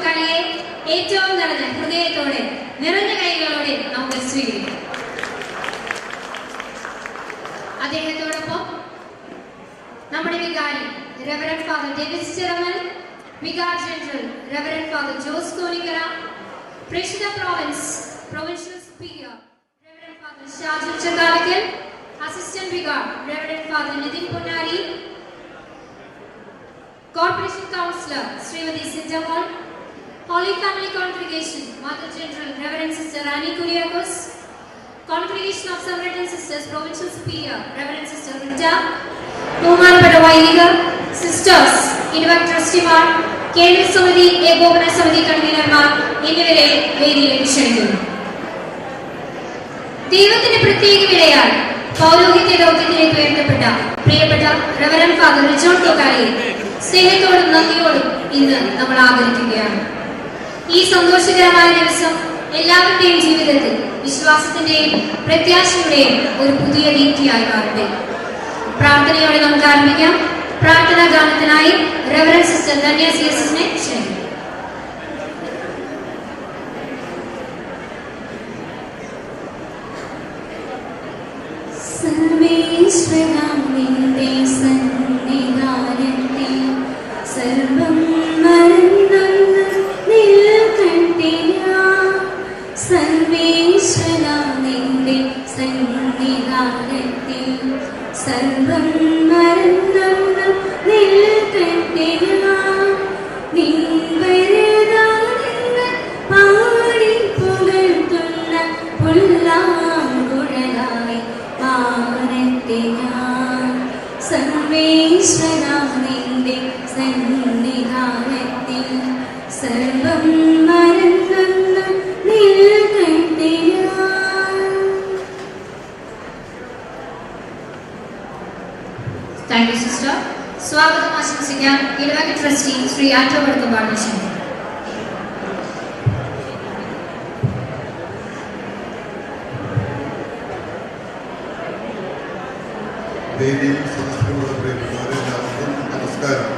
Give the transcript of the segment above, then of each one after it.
തോക്കാളിയെ ഏറ്റവും നിറഞ്ഞ ഹൃദയത്തോടെ നിറഞ്ഞ കൈകളോടെ നമുക്ക് സ്വീകരിക്കാം. അദ്ദേഹത്തോടൊപ്പം നമ്മുടെ വികാരി reverend father Davis Chiramal vicar general reverend father Jose Kolikkara Preshitha province provincial speaker reverend father Shaju Chandalikkal assistant vicar reverend father Nithin Ponnari corporation councillor Shrimathi Sinjamol holy family congregation mother general reverend sister Annie Kuriakose Congregation of Samaritan Sisters, Provincial Superior, Reverend Sister Rita, ബഹുമാനപ്പെട്ട വൈദികർ sisters ഇരുവർ ട്രസ്റ്റിമാർ കേന്ദ്ര സമിതി ഏകോപന സമിതി കൺവീനർമാർ എന്നിവരെ വേദിയിലേക്ക് ക്ഷണിക്കുന്നു. ദൈവത്തിന്റെ പ്രത്യേക വിലയാൽ പൗരോഹിത്യ ദൗത്യത്തിലേക്ക് ഉയർത്തപ്പെട്ട പ്രിയപ്പെട്ട റവറൻ ഫാദർ റിജോൺ തോക്കാളിയെ സ്നേഹത്തോടും നന്ദിയോടും ഇന്ന് നമ്മൾ ആദരിക്കുകയാണ്. ഈ സന്തോഷകരമായ ദിവസം എല്ലാവരുടെയും ജീവിതത്തിൽ വിശ്വാസത്തിന്റെയും പ്രത്യാശയുടെയും ഒരു പുതിയ ദീപ്തിയായി മാറട്ടെ. പ്രാർത്ഥനയോടെ നമുക്ക് ആരംഭിക്കാം. പ്രാർത്ഥനാ ഗാനത്തിനായി reverend sister Dhanya C S എസിനെ ക്ഷണിക്കും സർവേശ്വരം നിന്റെ സർവം സന്നിധാനത്തിൽ സർവം മറന്നൊന്ന് നിൽക്കട്ടെ ശ്രീ ആറ്റോ വടക്കുംപാട് ക്ഷണിക്കുന്നു വേദിയിൽ സദസ്സിലുള്ള പ്രിയപ്പെട്ടവരെ എല്ലാവർക്കും നമസ്കാരം.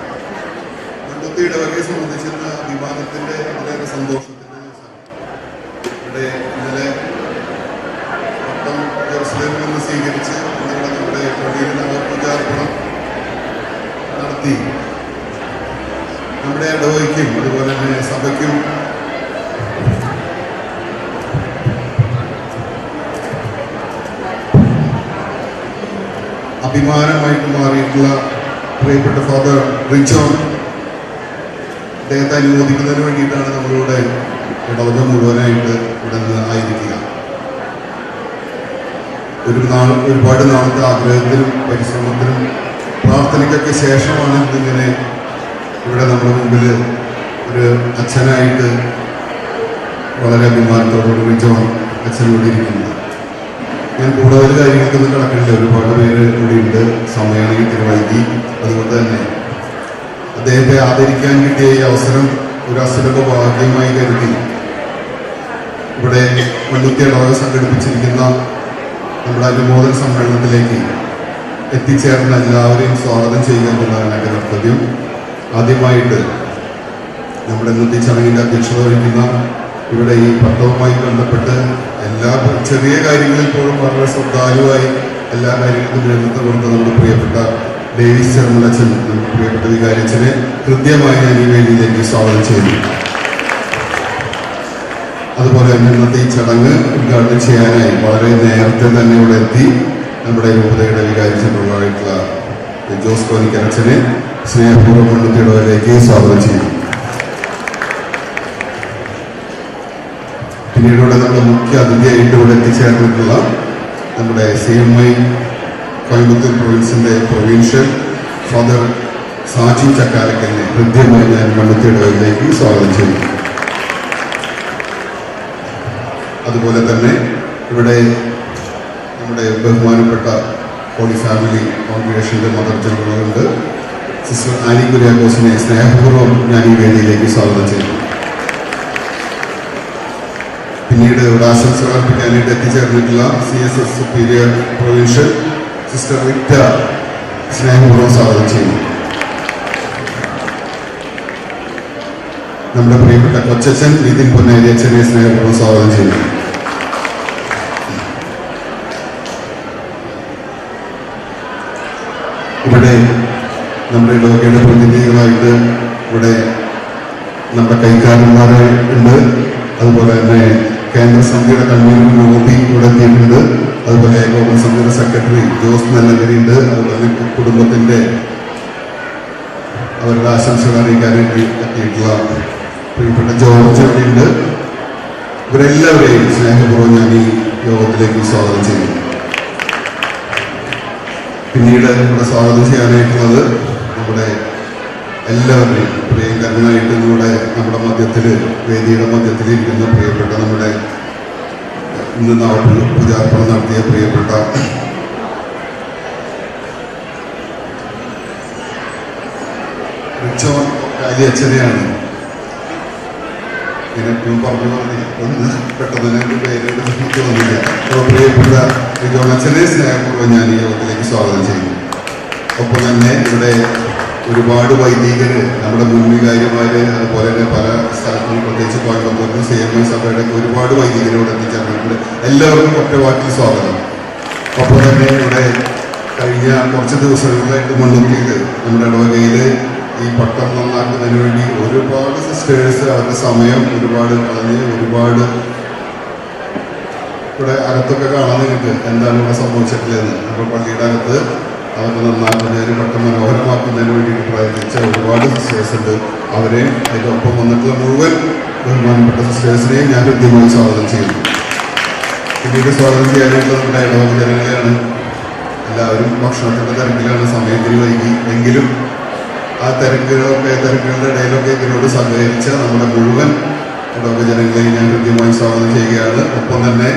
കണ്ടുത്തി വകയെ സംബന്ധിച്ചിരുന്ന വിവാദത്തിന്റെ വളരെ സന്തോഷത്തിന്റെ ദിവസമാണ് ഇവിടെ ഇന്നലെ മൊത്തം ജെറുസലേമിൽ നിന്ന് സ്വീകരിച്ച് ഇന്നലെ നമ്മുടെ പള്ളിയിൽ നവപൂജാർപ്പണം നടത്തി നമ്മുടെ ഇടവകയ്ക്കും അതുപോലെ തന്നെ സഭയ്ക്കും അഭിമാനമായിട്ട് മാറിയിട്ടുള്ള പ്രിയപ്പെട്ട ഫാദർ റിച്ചോൺ അദ്ദേഹത്തെ അനുമോദിക്കുന്നതിന് വേണ്ടിയിട്ടാണ് നമ്മളിവിടെ ഇടവക മുഴുവനായിട്ട് ഇവിടെ നിന്ന് ആയിരിക്കുക. ഒരു നാൾ ഒരുപാട് നാളത്തെ ആഗ്രഹത്തിനും പരിശ്രമത്തിനും പ്രാർത്ഥനയ്ക്കൊക്കെ ശേഷമാണ് ഇന്നിങ്ങനെ ഇവിടെ നമ്മുടെ മുമ്പിൽ ഒരു അച്ഛനായിട്ട് വളരെ അഭിമാനത്തോടുകൂടി റിച്ചോൺ അച്ഛനോട് ഇരിക്കുന്നത്. ഞാൻ കൂടുതൽ കാര്യങ്ങൾക്കൊന്നും കിടക്കണില്ല ഒരുപാട് പേര് ഇവിടെ ഉണ്ട്. സമയമാണെങ്കിൽ ഇത്തിരി വൈകി അതുകൊണ്ട് തന്നെ അദ്ദേഹത്തെ ആദരിക്കാൻ കിട്ടിയ ഈ അവസരം ഒരു അസുരൊക്കെ ഭാഗ്യമായി കരുതി. ഇവിടെ വള്ളുത്തി ഇടവക സംഘടിപ്പിച്ചിരിക്കുന്ന നമ്മുടെ അനുമോദന സമ്മേളനത്തിലേക്ക് എത്തിച്ചേർന്ന എല്ലാവരെയും സ്വാഗതം ചെയ്യുക എന്നുള്ളതാണ് എന്റെ കർത്തവ്യം. ആദ്യമായിട്ട് നമ്മുടെ ഇന്നത്തെ ചടങ്ങിന്റെ അധ്യക്ഷത വഹിക്കുന്ന ഇവിടെ ഈ പട്ടവുമായി ബന്ധപ്പെട്ട് എല്ലാ ചെറിയ കാര്യങ്ങളിൽ പോലും വളരെ ശ്രദ്ധാലുവായി എല്ലാ കാര്യങ്ങൾക്കും നേതൃത്വം കൊണ്ട് നമ്മുടെ പ്രിയപ്പെട്ട ഡേവിസ് ചെറുമലച്ചൻ നമ്മുടെ പ്രിയപ്പെട്ട വികാരിച്ചനെ കൃത്യമായി ഞാൻ ഈ വേദിയിലേക്ക് സ്വാഗതം ചെയ്യുന്നു. അതുപോലെ തന്നെ ഇന്നത്തെ ഈ ചടങ്ങ് ഉദ്ഘാടനം ചെയ്യാനായി വളരെ നേരത്തെ തന്നെ ഇവിടെ എത്തി നമ്മുടെ രൂപതയുടെ വികാരിച്ചിട്ടുള്ളതായിട്ടുള്ള ജോസ് കോനിക്കരച്ചനെ സ്നേഹപൂർവം പണ്ഡിത്തിടവിലേക്ക് സ്വാഗതം ചെയ്യുന്നു. പിന്നീട് ഇവിടെ നമ്മുടെ മുഖ്യ അതിഥിയായിട്ട് ഇവിടെ എത്തിച്ചേർന്നിട്ടുള്ള നമ്മുടെ സി എം ഐ കോയമ്പത്തൂർ പ്രൊവിൻസിന്റെ പ്രൊവിൻഷ്യൽ ഫാദർ സാജി ചക്കാലക്കലിനെ ഹൃദ്യമായി ഞാൻ മണ്ണത്തിയിടവിലേക്ക് സ്വാഗതം ചെയ്യുന്നു. അതുപോലെ തന്നെ ഇവിടെ നമ്മുടെ ബഹുമാനപ്പെട്ട ഹോളി ഫാമിലി കോൺഗ്രേഷന്റെ മദർ ജനറലുണ്ട് സിസ്റ്റർ ആനി കുര്യാക്കോസിനെ സ്നേഹപൂർവം ഞാൻ ഈ വേദിയിലേക്ക് സ്വാഗതം ചെയ്യുന്നു. പിന്നീട് ഇവിടെ ആശംസകൾ അർപ്പിക്കാനായിട്ട് എത്തിച്ചേർന്നിട്ടുള്ള C S S superior provincial sister വിക്ട സ്നേഹപൂർവം സ്വാഗതം ചെയ്യുന്നു. നമ്മുടെ പ്രിയപ്പെട്ട കൊച്ചച്ഛൻ നിതിൻ പൊന്നേരി അച്ഛനെ സ്നേഹപൂർവം സ്വാഗതം ചെയ്യുന്നു. ഇവിടെ നമ്മുടെ ലോകയുടെ പ്രതിനിധികളായിട്ട് ഇവിടെ നമ്മുടെ കൈക്കാരന്മാരെ ഉണ്ട്. അതുപോലെ തന്നെ കേന്ദ്ര സമിതിയുടെ കൺവീനർ മോദി ഇവിടെ എത്തിയിട്ടുണ്ട്. അതുപോലെ ഏകോപന സമിതിയുടെ സെക്രട്ടറി ജോസ് നല്ലഗരി ഉണ്ട് അതുപോലെ കുടുംബത്തിന്റെ അവരുടെ ആശംസകൾ അറിയിക്കാനായിട്ട് എത്തിയിട്ടുള്ള പ്രിയപ്പെട്ട ജോർജ് ഉണ്ട് ഇവരെല്ലാവരെയും സ്നേഹപൂർവം ഞാൻ ഈ യോഗത്തിലേക്ക് സ്വാഗതം ചെയ്യുന്നു. പിന്നീട് ഇവിടെ സ്വാഗതം ചെയ്യാനായിട്ടുള്ളത് നമ്മുടെ എല്ലാവരുടെയും പ്രിയങ്കരനായിട്ട് നമ്മുടെ നമ്മുടെ മധ്യത്തിൽ വേദിയുടെ മധ്യത്തിൽ ഇരിക്കുന്ന പ്രിയപ്പെട്ട നമ്മുടെ ഇന്ന് നാട്ടിൽ പൂജാർപ്പണം നടത്തിയ പ്രിയപ്പെട്ട കാലി അച്ഛനെയാണ് ഞാൻ പറഞ്ഞു പറഞ്ഞു ഒന്ന് പെട്ടെന്ന് എന്റെ പേരുടെ എനിക്ക് വന്നില്ല? അപ്പോൾ പ്രിയപ്പെട്ട അച്ഛനെ സ്നേഹപൂർവം ഞാൻ ഈ യോഗത്തിലേക്ക് സ്വാഗതം ചെയ്യുന്നു. ഒപ്പം തന്നെ ഇവിടെ ഒരുപാട് വൈദികര് നമ്മുടെ മുൻ വികാരിമാര് അതുപോലെ തന്നെ പല സ്ഥലത്തും പ്രത്യേകിച്ച് കോയമ്പത്തൂർ സി എം ഐ സഭയുടെ ഒരുപാട് വൈദികരോട് എത്തിച്ചേർന്നിട്ടുണ്ട്. എല്ലാവർക്കും ഒറ്റ വാക്കിൽ സ്വാഗതം. അപ്പോൾ തന്നെ ഇവിടെ കഴിഞ്ഞ കുറച്ച് ദിവസങ്ങളിലായിട്ട് മണ്ണുത്തിയിൽ നമ്മുടെ ഇടവകയിൽ ഈ പട്ടം നന്നാക്കുന്നതിന് വേണ്ടി ഒരുപാട് സിസ്റ്റേഴ്സ് അവരുടെ സമയം ഒരുപാട് കളഞ്ഞ് ഒരുപാട് ഇവിടെ അകത്തൊക്കെ കാണാൻ നിങ്ങൾക്ക് എന്താണ് ഇവിടെ സംഭവിച്ചിട്ടില്ലെന്ന് നമ്മുടെ പള്ളിയുടെ അകത്ത് അവർക്ക് നേരെ പെട്ടെന്ന് മനോഹരമാക്കുന്നതിന് വേണ്ടിയിട്ട് പ്രയത്നിച്ച ഒരുപാട് സിസ്റ്റേഴ്സ് ഉണ്ട് അവരെയും അതിനൊപ്പം വന്നിട്ടുള്ള മുഴുവൻ ബഹുമാനപ്പെട്ട സിസ്റ്റേഴ്സിനെയും ഞാൻ കൃത്യമായി സ്വാഗതം ചെയ്യുന്നു. പിന്നീട് സ്വാഗതം ചെയ്യാനായിട്ടുള്ള നമ്മുടെ ഇടവക ജനങ്ങളെയാണ്. എല്ലാവരും ഭക്ഷണത്തിന്റെ തിരക്കിലാണ് സമയത്തിൽ വൈകി. എങ്കിലും ആ തിരക്കുകളൊക്കെ തിരക്കുകളുടെ ഇടയിലൊക്കെ ഇതിനോട് സഹകരിച്ച നമ്മുടെ മുഴുവൻ ഇടവക ജനങ്ങളെയും ഞാൻ കൃത്യമായി സ്വാഗതം ചെയ്യുകയാണ്. ഒപ്പം തന്നെ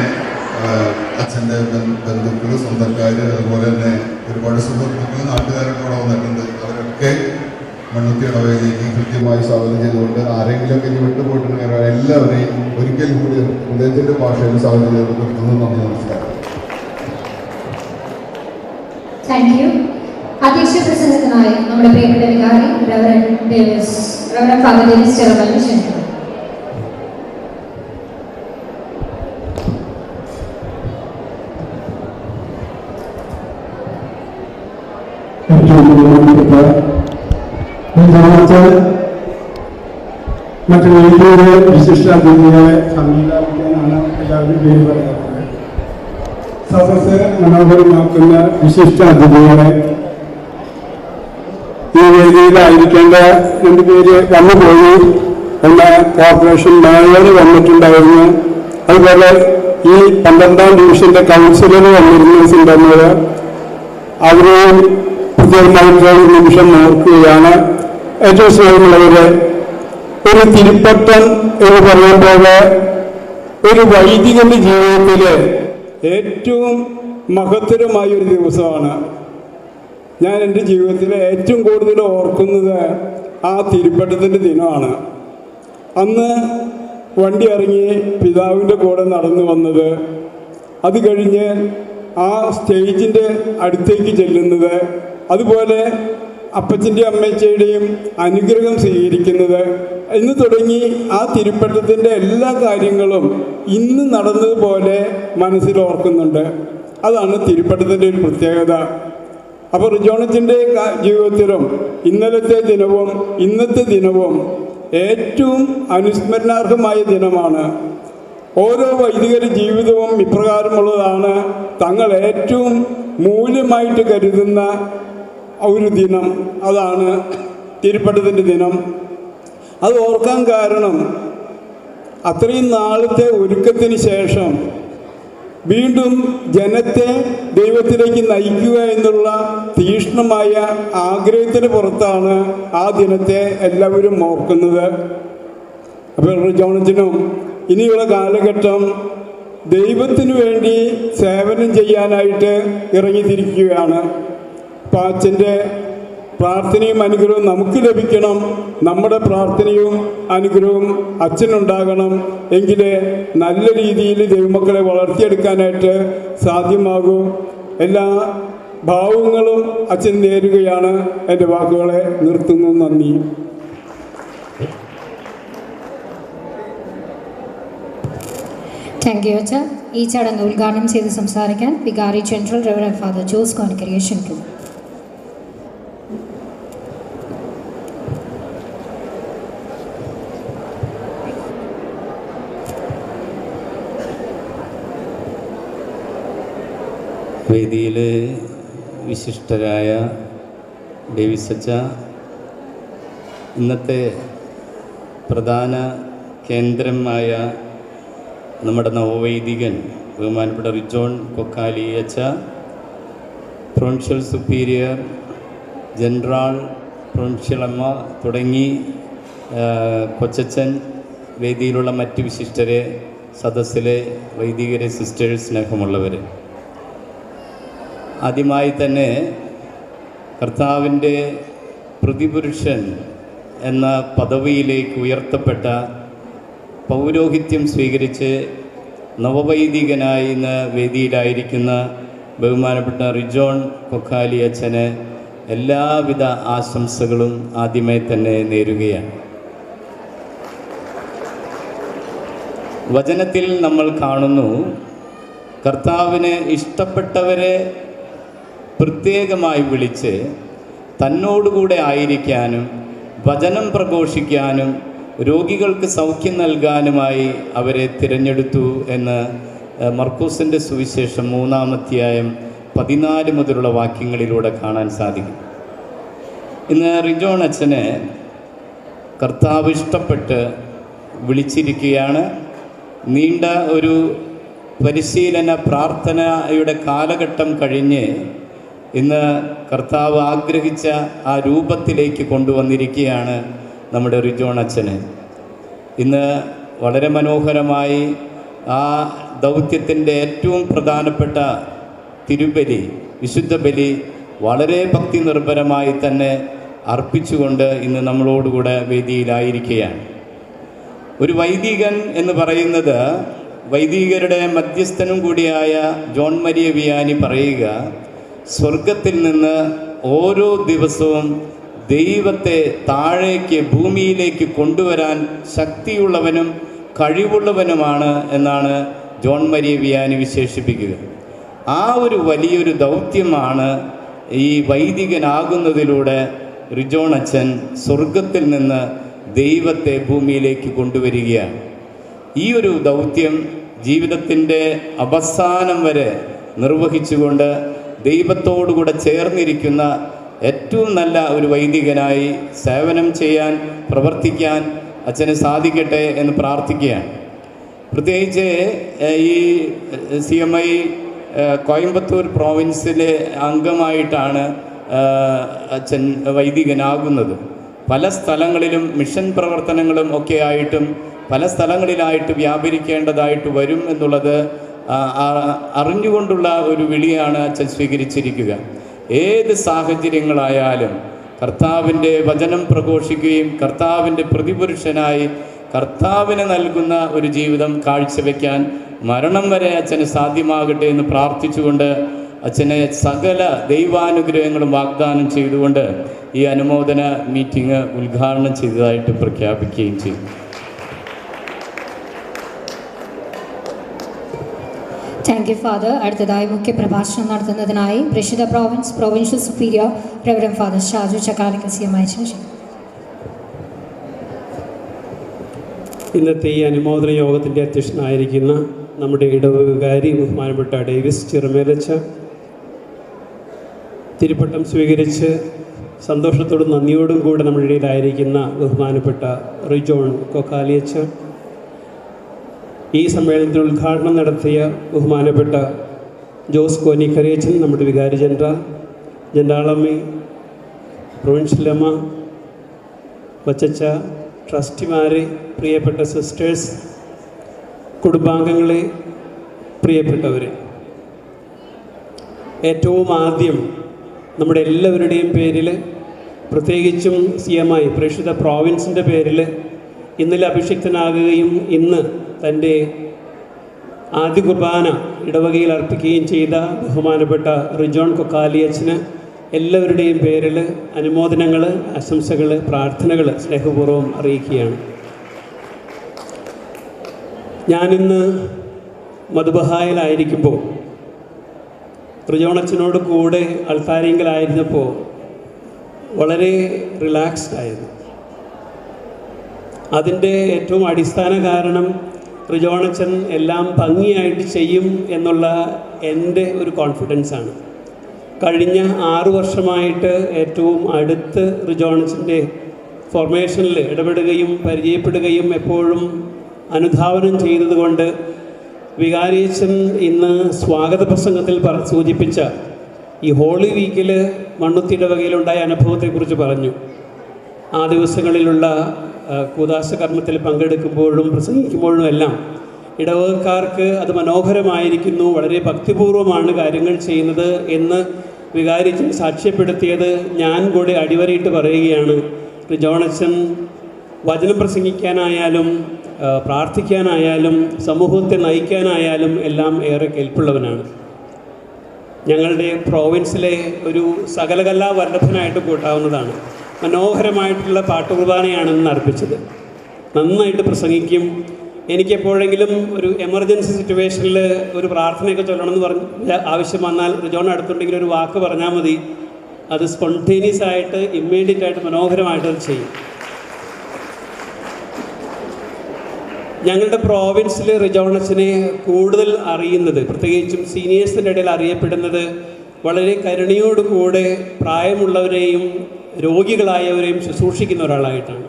അച്ഛന്റെ ബന്ധുക്കൾ സ്വന്തക്കാർ അതുപോലെ തന്നെ ഒരുപാട് സുഹൃത്തുക്കൾ നാട്ടുകാരൊക്കെ ഇവിടെ വന്നിട്ടുണ്ട്. അവരൊക്കെ മണ്ണുത്തി ഇടവയിലേക്ക് കൃത്യമായി സ്വാഗതം ചെയ്തുകൊണ്ട് ആരെങ്കിലുമൊക്കെ ഇനി വിട്ടുപോയിട്ടുണ്ടെങ്കിൽ എല്ലാവരെയും ഒരിക്കൽ കൂടി ഹൃദയത്തിന്റെ ഭാഷയിൽ സ്വാഗതം ചെയ്തുകൊണ്ട് നിർത്തുന്നു. നന്ദി നമസ്കാരം. താങ്ക് യു അധ്യക്ഷ പ്രസംഗത്തിനായി നമ്മുടെ പ്രിയപ്പെട്ട വികാരി ഫാദർ ഡേവിസ് ചെറുമലിന് ക്ഷണിക്കുന്നു ബഹുമാനപ്പെട്ട രണ്ടാമത്തെ മറ്റു വീട്ടിലെ വിശിഷ്ട അതിഥികളെ സംഗീതാഭിക്കാനാണ് എല്ലാവരും പേര് പറയാറുള്ളത് സദസ് മനോഹരമാക്കുന്ന വിശിഷ്ട അതിഥികളെ ഈ വേദിയിലായിരിക്കേണ്ട രണ്ടു പേര് വന്നുപോയി ഒന്ന് കോർപ്പറേഷൻ മേയർ വന്നിട്ടുണ്ടായിരുന്നു. അതുപോലെ ഈ പന്ത്രണ്ടാം ഡിവിഷന്റെ കൗൺസിലർ വന്നിരുന്നിട്ടുണ്ടെന്നത് അവരെയും പ്രത്യേകമായിട്ട് ഒരു നിമിഷം ഓർക്കുകയാണ് ഏറ്റവും സ്നേഹമുള്ളവരെ ഒരു തിരുപ്പറ്റൻ എന്ന് പറയുമ്പോൾ ഒരു വൈദികന്റെ ജീവിതത്തിലെ ഏറ്റവും മഹത്തരമായ ഒരു ദിവസമാണ്. ഞാൻ എന്റെ ജീവിതത്തിൽ ഏറ്റവും കൂടുതൽ ഓർക്കുന്നത് ആ തിരുപ്പറ്റത്തിന്റെ ദിനമാണ്. അന്ന് വണ്ടി ഇറങ്ങി പിതാവിന്റെ കൂടെ നടന്നു വന്നത് അത് കഴിഞ്ഞ് ആ സ്റ്റേജിന്റെ അടുത്തേക്ക് ചെല്ലുന്നത് അതുപോലെ അപ്പച്ചന്റെ അമ്മച്ചയുടെയും അനുഗ്രഹം സ്വീകരിക്കുന്നത് എന്ന് തുടങ്ങി ആ തിരുപ്പറ്റത്തിന്റെ എല്ലാ കാര്യങ്ങളും ഇന്ന് നടന്നതുപോലെ മനസ്സിൽ ഓർക്കുന്നുണ്ട്. അതാണ് തിരുപ്പറ്റത്തിന്റെ ഒരു പ്രത്യേകത. അപ്പോൾ റിജോണത്തിന്റെ ജീവിതത്തിലും ഇന്നലത്തെ ദിനവും ഇന്നത്തെ ദിനവും ഏറ്റവും അനുസ്മരണാർഹമായ ദിനമാണ്. ഓരോ വൈദികരുടെ ജീവിതവും ഇപ്രകാരമുള്ളതാണ്. തങ്ങൾ ഏറ്റവും മൂല്യമായിട്ട് കരുതുന്ന ഒരു ദിനം. അതാണ് തിരുപ്പട്ടത്തിന്റെ ദിനം. അത് ഓർക്കാൻ കാരണം അത്രയും നാളത്തെ ഒരുക്കത്തിന് ശേഷം വീണ്ടും ജനത്തെ ദൈവത്തിലേക്ക് നയിക്കുക എന്നുള്ള തീക്ഷ്ണമായ ആഗ്രഹത്തിന് പുറത്താണ് ആ ദിനത്തെ എല്ലാവരും ഓർക്കുന്നത്. അപ്പോൾ ജോണത്തിനും ഇനിയുള്ള കാലഘട്ടം ദൈവത്തിനു വേണ്ടി സേവനം ചെയ്യാനായിട്ട് ഇറങ്ങിത്തിരിക്കുകയാണ്. അപ്പം പ്രാർത്ഥനയും അനുഗ്രഹവും നമുക്ക് ലഭിക്കണം. നമ്മുടെ പ്രാർത്ഥനയും അനുഗ്രഹവും അച്ഛനുണ്ടാകണം എങ്കിലേ നല്ല രീതിയിൽ ദൈവമക്കളെ വളർത്തിയെടുക്കാനായിട്ട് സാധ്യമാകൂ. എല്ലാ ഭാവങ്ങളും അച്ഛൻ നേരുകയാണ്. എന്റെ വാക്കുകളെ നിർത്തുന്നു. നന്ദി. താങ്ക് യു അച്ഛ. ഈ ചടങ്ങ് ഉദ്ഘാടനം ചെയ്ത് സംസാരിക്കാൻ വികാരി general reverend father Jose congregation ക്ഷണിക്കുന്നു വേദിയിൽ വിശിഷ്ടരായ ഡേവിസച്ച ഇന്നത്തെ പ്രധാന കേന്ദ്രമായ നമ്മുടെ നവവൈദികൻ ബഹുമാനപ്പെട്ട റിജോൺ കൊക്കാലി അച്ച പ്രൊവിൻഷ്യൽ സുപ്പീരിയർ ജനറൽ പ്രൊവിൻഷ്യലമ്മ തുടങ്ങി കൊച്ചച്ചൻ വേദിയിലുള്ള മറ്റ് വിശിഷ്ടരെ സദസ്സിലെ വൈദികരെ സിസ്റ്റേഴ്സ് സ്നേഹമുള്ളവർ. ആദ്യമായി തന്നെ കർത്താവിന്റെ പ്രതിപുരുഷൻ എന്ന പദവിയിലേക്ക് ഉയർത്തപ്പെട്ട പൗരോഹിത്യം സ്വീകരിച്ച് നവവൈദികനായി ഇന്ന് വേദിയിലായിരിക്കുന്ന ബഹുമാനപ്പെട്ട റിജോൺ കൊക്കാലി അച്ഛന് എല്ലാവിധ ആശംസകളും ആദ്യമേ തന്നെ നേരുകയാണ്. വചനത്തിൽ നമ്മൾ കാണുന്നു കർത്താവിന് ഇഷ്ടപ്പെട്ടവരെ പ്രത്യേകമായി വിളിച്ച് തന്നോടുകൂടെ ആയിരിക്കാനും വചനം പ്രഘോഷിക്കാനും രോഗികൾക്ക് സൗഖ്യം നൽകാനുമായി അവരെ തിരഞ്ഞെടുത്തു എന്ന് മർക്കൂസിന്റെ സുവിശേഷം മൂന്നാമധ്യായം പതിനാല് മുതലുള്ള വാക്യങ്ങളിലൂടെ കാണാൻ സാധിക്കും. ഇന്ന് റിജോൺ അച്ഛനെ കർത്താവ് ഇഷ്ടപ്പെട്ട് വിളിച്ചിരിക്കുകയാണ്. നീണ്ട ഒരു പരിശീലന പ്രാർത്ഥനയുടെ കാലഘട്ടം കഴിഞ്ഞ് ഇന്ന് കർത്താവ് ആഗ്രഹിച്ച ആ രൂപത്തിലേക്ക് കൊണ്ടുവന്നിരിക്കുകയാണ് നമ്മുടെ റിജോൺ അച്ഛന്. ഇന്ന് വളരെ മനോഹരമായി ആ ദൗത്യത്തിന്റെ ഏറ്റവും പ്രധാനപ്പെട്ട തിരുബലി വിശുദ്ധ ബലി വളരെ ഭക്തി നിർഭരമായി തന്നെ അർപ്പിച്ചുകൊണ്ട് ഇന്ന് നമ്മളോടുകൂടെ വേദിയിലായിരിക്കുകയാണ്. ഒരു വൈദികൻ എന്ന് പറയുന്നത് വൈദികരുടെ മധ്യസ്ഥനും കൂടിയായ ജോൺ മരിയ വിയാനി പറയുക സ്വർഗത്തിൽ നിന്ന് ഓരോ ദിവസവും ദൈവത്തെ താഴേക്ക് ഭൂമിയിലേക്ക് കൊണ്ടുവരാൻ ശക്തിയുള്ളവനും കഴിവുള്ളവനുമാണ് എന്നാണ് ജോൺ മരിയ വിയാനി വിശേഷിപ്പിക്കുക. ആ ഒരു വലിയൊരു ദൗത്യമാണ് ഈ വൈദികനാകുന്നതിലൂടെ റിജോൺ അച്ഛൻ സ്വർഗത്തിൽ നിന്ന് ദൈവത്തെ ഭൂമിയിലേക്ക് കൊണ്ടുവരികയാണ്. ഈ ഒരു ദൗത്യം ജീവിതത്തിന്റെ അവസാനം വരെ നിർവഹിച്ചുകൊണ്ട് ദൈവത്തോടുകൂടെ ചേർന്നിരിക്കുന്ന ഏറ്റവും നല്ല ഒരു വൈദികനായി സേവനം ചെയ്യാൻ പ്രവർത്തിക്കാൻ അച്ഛന് സാധിക്കട്ടെ എന്ന് പ്രാർത്ഥിക്കുകയാണ്. പ്രത്യേകിച്ച് ഈ സി എം ഐ കോയമ്പത്തൂർ പ്രോവിൻസിലെ അംഗമായിട്ടാണ് അച്ഛൻ വൈദികനാകുന്നത്. പല സ്ഥലങ്ങളിലും മിഷൻ പ്രവർത്തനങ്ങളും ഒക്കെ ആയിട്ടും പല സ്ഥലങ്ങളിലായിട്ട് വ്യാപരിക്കേണ്ടതായിട്ട് വരും എന്നുള്ളത് അറിഞ്ഞുകൊണ്ടുള്ള ഒരു വിളിയാണ് അച്ഛൻ സ്വീകരിച്ചിരിക്കുക. ഏത് സാഹചര്യങ്ങളായാലും കർത്താവിന്റെ വചനം പ്രഘോഷിക്കുകയും കർത്താവിന്റെ പ്രതിപുരുഷനായി കർത്താവിന് നൽകുന്ന ഒരു ജീവിതം കാഴ്ചവെക്കാൻ മരണം വരെ അച്ഛന് സാധ്യമാകട്ടെ എന്ന് പ്രാർത്ഥിച്ചുകൊണ്ട് അച്ഛനെ സകല ദൈവാനുഗ്രഹങ്ങളും വാഗ്ദാനം ചെയ്തുകൊണ്ട് ഈ അനുമോദന മീറ്റിംഗ് ഉദ്ഘാടനം ചെയ്തതായിട്ട് പ്രഖ്യാപിക്കുകയും ചെയ്തു. താങ്ക് യു ഫാദർ അടുത്തതായി മുഖ്യ പ്രഭാഷണം നടത്തുന്നതിനായി പ്രസിദ്ധ province provincial superior reverend father Shaju ചക്കാലിക്ക് C M അയച്ചു. ഇന്നത്തെ ഈ അനുമോദന യോഗത്തിന്റെ അധ്യക്ഷനായിരിക്കുന്ന നമ്മുടെ ഇടവകാരി ബഹുമാനപ്പെട്ട ഡേവിസ് ചിറമേലച്ച തിരുപ്പട്ടം സ്വീകരിച്ച് സന്തോഷത്തോടും നന്ദിയോടും കൂടെ നമ്മുടെ ഇടയിലായിരിക്കുന്ന ബഹുമാനപ്പെട്ട റിജോൺ കൊക്കാലിയച്ച ഈ സമ്മേളനത്തിന് ഉദ്ഘാടനം നടത്തിയ ബഹുമാനപ്പെട്ട ജോസ് കോനി കരിയച്ചൻ നമ്മുടെ വികാരി ജനറ ജനറാളമ്മി പ്രൊവിൻഷ്യലമ്മ വച്ചച്ച ട്രസ്റ്റിമാരെ പ്രിയപ്പെട്ട സിസ്റ്റേഴ്സ് കുടുംബാംഗങ്ങളെ പ്രിയപ്പെട്ടവരെ. ഏറ്റവും ആദ്യം നമ്മുടെ എല്ലാവരുടെയും പേരിൽ പ്രത്യേകിച്ചും സി എം ഐ പ്രേക്ഷിത പ്രോവിൻസിന്റെ പേരിൽ ഇന്നലെ അഭിഷിക്തനാകുകയും ഇന്ന് തന്റെ ആദ്യ കുർബാന ഇടവകയിൽ അർപ്പിക്കുകയും ചെയ്ത ബഹുമാനപ്പെട്ട റിജോൺ കൊക്കാലിയച്ചന് എല്ലാവരുടെയും പേരിൽ അനുമോദനങ്ങൾ ആശംസകൾ പ്രാർത്ഥനകൾ സ്നേഹപൂർവം അറിയിക്കുകയാണ്. ഞാനിന്ന് മധുബഹായിലായിരിക്കുമ്പോൾ റിജോണച്ചനോട് കൂടെ അൾത്താരിങ്കലായിരുന്നപ്പോൾ വളരെ റിലാക്സ്ഡ് ആയിരുന്നു. അതിന്റെ ഏറ്റവും അടിസ്ഥാന കാരണം റിജോണച്ചൻ എല്ലാം ഭംഗിയായിട്ട് ചെയ്യും എന്നുള്ള എന്റെ ഒരു കോൺഫിഡൻസാണ് കഴിഞ്ഞ ആറു വർഷമായിട്ട് ഏറ്റവും അടുത്ത് റിജോണച്ചന്റെ ഫോർമേഷനിൽ ഇടപെടുകയും പരിചയപ്പെടുകയും എപ്പോഴും അനുധാവനം ചെയ്തതുകൊണ്ട് വികാരിയച്ചൻ ഇന്ന് സ്വാഗത പ്രസംഗത്തിൽ പറ സൂചിപ്പിച്ച ഈ ഹോളി വീക്കിൽ മണ്ണുത്തിയുടെ വകയിലുണ്ടായ അനുഭവത്തെക്കുറിച്ച് പറഞ്ഞു. ആ ദിവസങ്ങളിലുള്ള കൂദാശ കർമ്മത്തിൽ പങ്കെടുക്കുമ്പോഴും പ്രസംഗിക്കുമ്പോഴും എല്ലാം ഇടവകക്കാർക്ക് അത് മനോഹരമായിരിക്കുന്നു വളരെ ഭക്തിപൂർവമാണ് കാര്യങ്ങൾ ചെയ്യുന്നത് എന്ന് വികാരിച്ചൻ സാക്ഷ്യപ്പെടുത്തിയത് ഞാൻ കൂടി അടിവരയിട്ട് പറയുകയാണ്. ജോണച്ചൻ വചനം പ്രസംഗിക്കാനായാലും പ്രാർത്ഥിക്കാനായാലും സമൂഹത്തെ നയിക്കാനായാലും എല്ലാം ഏറെ കേൾപ്പുള്ളവനാണ് ഞങ്ങളുടെ പ്രോവിൻസിലെ ഒരു സകലകലാ വർദ്ധനായിട്ട് കൂട്ടാവുന്നതാണ്. മനോഹരമായിട്ടുള്ള പാട്ടുകുർബാനയാണ് ഇന്ന് അർപ്പിച്ചത്. നന്നായിട്ട് പ്രസംഗിക്കും. എനിക്കെപ്പോഴെങ്കിലും ഒരു എമർജൻസി സിറ്റുവേഷനിൽ ഒരു പ്രാർത്ഥനയൊക്കെ ചൊല്ലണമെന്ന് പറഞ്ഞ് ആവശ്യം വന്നാൽ ജോൺ അടുത്തുണ്ടെങ്കിൽ ഒരു വാക്ക് പറഞ്ഞാൽ മതി. അത് സ്പോണ്ടേനിയസ് ആയിട്ട് ഇമ്മീഡിയറ്റ് ആയിട്ട് മനോഹരമായിട്ട് അത് ചെയ്യും. ഞങ്ങളുടെ പ്രോവിൻസിൽ റിജോണസിനെ കൂടുതൽ അറിയുന്നത് പ്രത്യേകിച്ചും സീനിയേഴ്സിന്റെ ഇടയിൽ അറിയപ്പെടുന്നത് വളരെ കരുണയോടുകൂടെ പ്രായമുള്ളവരെയും രോഗികളായവരെയും ശുശ്രൂഷിക്കുന്ന ഒരാളായിട്ടാണ്.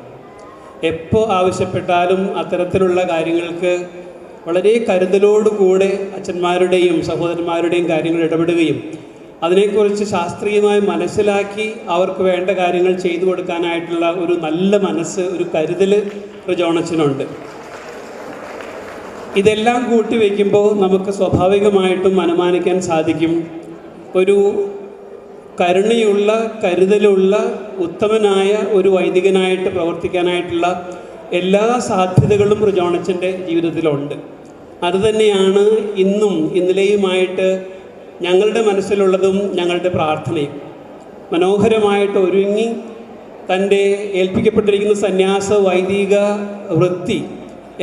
എപ്പോൾ ആവശ്യപ്പെട്ടാലും അത്തരത്തിലുള്ള കാര്യങ്ങൾക്ക് വളരെ കരുതലോടുകൂടെ അച്ഛന്മാരുടെയും സഹോദരന്മാരുടെയും കാര്യങ്ങൾ ഇടപെടുകയും അതിനെക്കുറിച്ച് ശാസ്ത്രീയമായി മനസ്സിലാക്കി അവർക്ക് വേണ്ട കാര്യങ്ങൾ ചെയ്തു കൊടുക്കാനായിട്ടുള്ള ഒരു നല്ല മനസ്സ് ഒരു കരുതൽ ജോണച്ചനുണ്ട് ഇതെല്ലാം കൂട്ടി വയ്ക്കുമ്പോൾ നമുക്ക് സ്വാഭാവികമായിട്ടും അനുമാനിക്കാൻ സാധിക്കും. ഒരു കരുണയുള്ള കരുതലുള്ള ഉത്തമനായ ഒരു വൈദികനായിട്ട് പ്രവർത്തിക്കാനായിട്ടുള്ള എല്ലാ സാധ്യതകളും റിജോണച്ചന്റെ ജീവിതത്തിലുണ്ട്. അതുതന്നെയാണ് ഇന്നും ഇന്നലെയുമായിട്ട് ഞങ്ങളുടെ മനസ്സിലുള്ളതും ഞങ്ങളുടെ പ്രാർത്ഥനയും. മനോഹരമായിട്ട് ഒരുങ്ങി തന്റെ ഏൽപ്പിക്കപ്പെട്ടിരിക്കുന്ന സന്യാസ വൈദിക വൃത്തി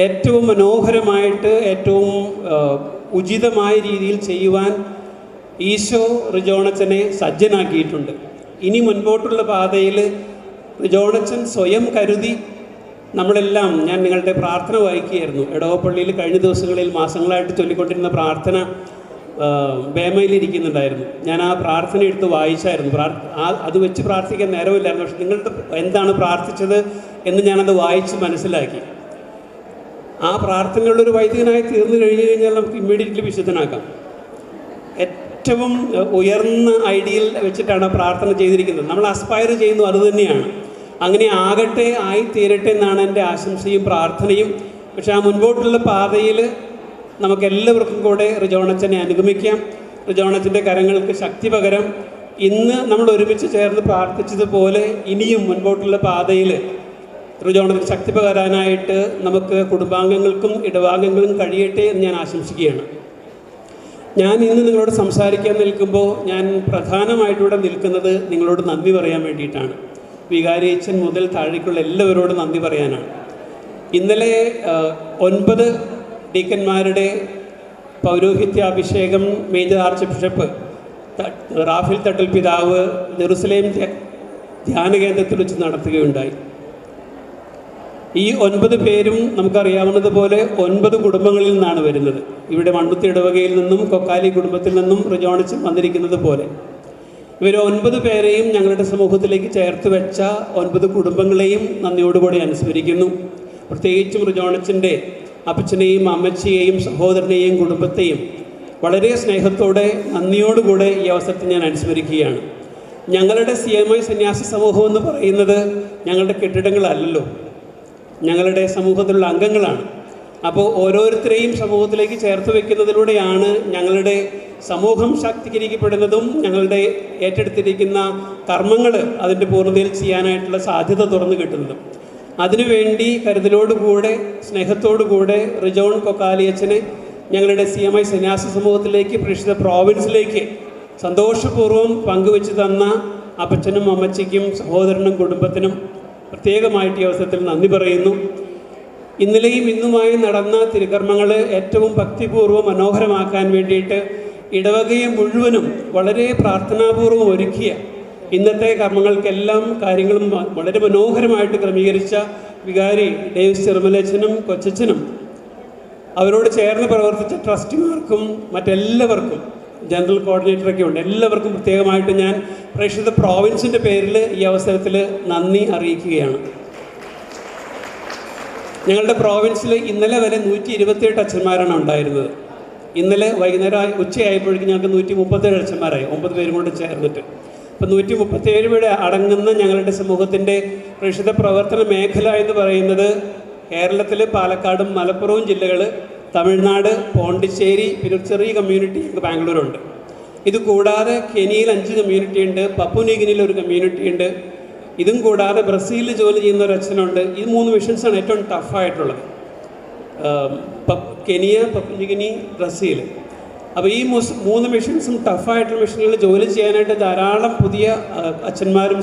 ഏറ്റവും മനോഹരമായിട്ട് ഏറ്റവും ഉചിതമായ രീതിയിൽ ചെയ്യുവാൻ ഈശോ റിജോണച്ചനെ സജ്ജനാക്കിയിട്ടുണ്ട്. ഇനി മുൻപോട്ടുള്ള പാതയിൽ റിജോണച്ചൻ സ്വയം കരുതി നമ്മളെല്ലാം ഞാൻ നിങ്ങളുടെ പ്രാർത്ഥന വായിക്കുകയായിരുന്നു. എടവപ്പള്ളിയിൽ കഴിഞ്ഞ ദിവസങ്ങളിൽ മാസങ്ങളായിട്ട് ചൊല്ലിക്കൊണ്ടിരുന്ന പ്രാർത്ഥന വേമയിലിരിക്കുന്നുണ്ടായിരുന്നു. ഞാൻ ആ പ്രാർത്ഥന എടുത്ത് വായിച്ചായിരുന്നു. പ്രാർ അത് വെച്ച് പ്രാർത്ഥിക്കാൻ നേരമില്ലായിരുന്നു. പക്ഷെ നിങ്ങളുടെ എന്താണ് പ്രാർത്ഥിച്ചത് എന്ന് ഞാനത് വായിച്ച് മനസ്സിലാക്കി. ആ പ്രാർത്ഥനകളൊരു വൈദികനായി തീർന്നു കഴിഞ്ഞു കഴിഞ്ഞാൽ നമുക്ക് ഇമ്മീഡിയറ്റ്ലി വിശുദ്ധനാക്കാം. ഏറ്റവും ഉയർന്ന ഐഡിയൽ വെച്ചിട്ടാണ് പ്രാർത്ഥന ചെയ്തിരിക്കുന്നത്. നമ്മൾ അസ്പയർ ചെയ്യുന്നു അതുതന്നെയാണ് അങ്ങനെ ആകട്ടെ ആയി തീരട്ടെ എന്നാണ് എന്റെ ആശംസയും പ്രാർത്ഥനയും. പക്ഷേ ആ മുൻപോട്ടുള്ള പാതയിൽ നമുക്കെല്ലാവർക്കും കൂടെ റിജോണച്ചനെ അനുഗമിക്കാം. റിജോണച്ചന്റെ കരങ്ങൾക്ക് ശക്തി പകരം ഇന്ന് നമ്മൾ ഒരുമിച്ച് ചേർന്ന് പ്രാർത്ഥിച്ചതുപോലെ ഇനിയും മുൻപോട്ടുള്ള പാതയിൽ റിജോണത്തിന് ശക്തി പകരാനായിട്ട് നമുക്ക് കുടുംബാംഗങ്ങൾക്കും ഇടവാംഗങ്ങളും കഴിയട്ടെ എന്ന് ഞാൻ ആശംസിക്കുകയാണ്. ഞാൻ ഇന്ന് നിങ്ങളോട് സംസാരിക്കാൻ നിൽക്കുമ്പോൾ ഞാൻ പ്രധാനമായിട്ടിവിടെ നിൽക്കുന്നത് നിങ്ങളോട് നന്ദി പറയാൻ വേണ്ടിയിട്ടാണ്. വികാരിയച്ഛൻ മുതൽ താഴേക്കുള്ള എല്ലാവരോടും നന്ദി പറയാനാണ്. ഇന്നലെ ഒൻപത് ഡീക്കന്മാരുടെ പൗരോഹിത്യാഭിഷേകം major archbishop Raphael Thattil പിതാവ് ജെറുസലേം ധ്യ- ധ്യാന കേന്ദ്രത്തിൽ വെച്ച് നടത്തുകയുണ്ടായി. ഈ ഒൻപത് പേരും നമുക്കറിയാവുന്നതുപോലെ ഒൻപത് കുടുംബങ്ങളിൽ നിന്നാണ് വരുന്നത്. ഇവിടെ മണ്ണുത്തി ഇടവകയിൽ നിന്നും കൊക്കാലി കുടുംബത്തിൽ നിന്നും റിജോണിച്ച് വന്നിരിക്കുന്നത് പോലെ. ഇവർ ഒൻപത് പേരെയും ഞങ്ങളുടെ സമൂഹത്തിലേക്ക് ചേർത്ത് വെച്ച ഒൻപത് കുടുംബങ്ങളെയും നന്ദിയോടുകൂടി അനുസ്മരിക്കുന്നു. പ്രത്യേകിച്ചും റിജോണച്ചിന്റെ അപ്പച്ചനെയും അമ്മച്ചിയെയും സഹോദരനെയും കുടുംബത്തെയും വളരെ സ്നേഹത്തോടെ നന്ദിയോടുകൂടെ ഈ അവസരത്തിൽ ഞാൻ അനുസ്മരിക്കുകയാണ്. ഞങ്ങളുടെ സി എം ഐ സന്യാസ സമൂഹം എന്ന് പറയുന്നത് ഞങ്ങളുടെ കെട്ടിടങ്ങളല്ലല്ലോ. ഞങ്ങളുടെ സമൂഹത്തിലുള്ള അംഗങ്ങളാണ്. അപ്പോൾ ഓരോരുത്തരെയും സമൂഹത്തിലേക്ക് ചേർത്ത് വയ്ക്കുന്നതിലൂടെയാണ് ഞങ്ങളുടെ സമൂഹം ശാക്തീകരിക്കപ്പെടുന്നതും ഞങ്ങളുടെ ഏറ്റെടുത്തിരിക്കുന്ന കർമ്മങ്ങൾ അതിന്റെ പൂർണതയിൽ ചെയ്യാനായിട്ടുള്ള സാധ്യത തുറന്നു കിട്ടുന്നതും. അതിനുവേണ്ടി കരുതലോടുകൂടെ സ്നേഹത്തോടുകൂടെ റിജോൺ കൊക്കാലിയച്ചനെ ഞങ്ങളുടെ സി എം ഐ സന്യാസ സമൂഹത്തിലേക്ക് പ്രേക്ഷിത പ്രോവിൻസിലേക്ക് സന്തോഷപൂർവം പങ്കുവെച്ച് തന്ന അപ്പച്ചനും അമ്മച്ചിക്കും സഹോദരനും കുടുംബത്തിനും പ്രത്യേകമായിട്ട് ഈ അവസരത്തിൽ നന്ദി പറയുന്നു. ഇന്നലെയും ഇന്നുമായി നടന്ന തിരുകർമ്മങ്ങൾ ഏറ്റവും ഭക്തിപൂർവം മനോഹരമാക്കാൻ വേണ്ടിയിട്ട് ഇടവകയെ മുഴുവനും വളരെ പ്രാർത്ഥനാപൂർവം ഒരുക്കിയ ഇന്നത്തെ കർമ്മങ്ങൾക്കെല്ലാം കാര്യങ്ങളും വളരെ മനോഹരമായിട്ട് ക്രമീകരിച്ച വികാരി ഡേവിസ് ചെറുമലച്ചനും കൊച്ചച്ചനും. അവരോട് ചേർന്ന് പ്രവർത്തിച്ച ട്രസ്റ്റിമാർക്കും മറ്റെല്ലാവർക്കും ജനറൽ കോർഡിനേറ്ററൊക്കെ ഉണ്ട്. എല്ലാവർക്കും പ്രത്യേകമായിട്ട് ഞാൻ പ്രേക്ഷിത പ്രോവിൻസിന്റെ പേരിൽ ഈ അവസരത്തിൽ നന്ദി അറിയിക്കുകയാണ്. ഞങ്ങളുടെ പ്രോവിൻസിൽ ഇന്നലെ വരെ നൂറ്റി ഇരുപത്തിയെട്ട് അച്ഛന്മാരാണ് ഉണ്ടായിരുന്നത്. ഇന്നലെ വൈകുന്നേരം ഉച്ചയായപ്പോഴേക്കും ഞങ്ങൾക്ക് നൂറ്റി മുപ്പത്തേഴ് അച്ഛന്മാരായി. ഒമ്പത് പേരും കൊണ്ട് ചേർന്നിട്ട്. അപ്പം നൂറ്റി മുപ്പത്തേഴ് പേര് അടങ്ങുന്ന ഞങ്ങളുടെ സമൂഹത്തിന്റെ പ്രേക്ഷിത പ്രവർത്തന മേഖല എന്ന് പറയുന്നത് കേരളത്തിൽ പാലക്കാടും മലപ്പുറവും ജില്ലകൾ തമിഴ്നാട് പോണ്ടിച്ചേരി പിന്നെ ഒരു ചെറിയ കമ്മ്യൂണിറ്റി ഞങ്ങൾക്ക് ബാംഗ്ലൂരുണ്ട്. ഇത് കൂടാതെ കെനിയിൽ അഞ്ച് കമ്മ്യൂണിറ്റി ഉണ്ട് പപ്പുനീഗിനിയിൽ ഒരു കമ്മ്യൂണിറ്റി ഉണ്ട്. ഇതും കൂടാതെ ബ്രസീലിൽ ജോലി ചെയ്യുന്ന ഒരു അച്ഛനുണ്ട്. ഈ മൂന്ന് മിഷൻസാണ് ഏറ്റവും ടഫായിട്ടുള്ളത് കെനിയ പപ്പുനിഗിനി ബ്രസീൽ. അപ്പോൾ ഈ മൂന്ന് മിഷൻസും ടഫായിട്ടുള്ള മിഷനുകളിൽ ജോലി ചെയ്യാനായിട്ട് ധാരാളം പുതിയ അച്ഛന്മാരും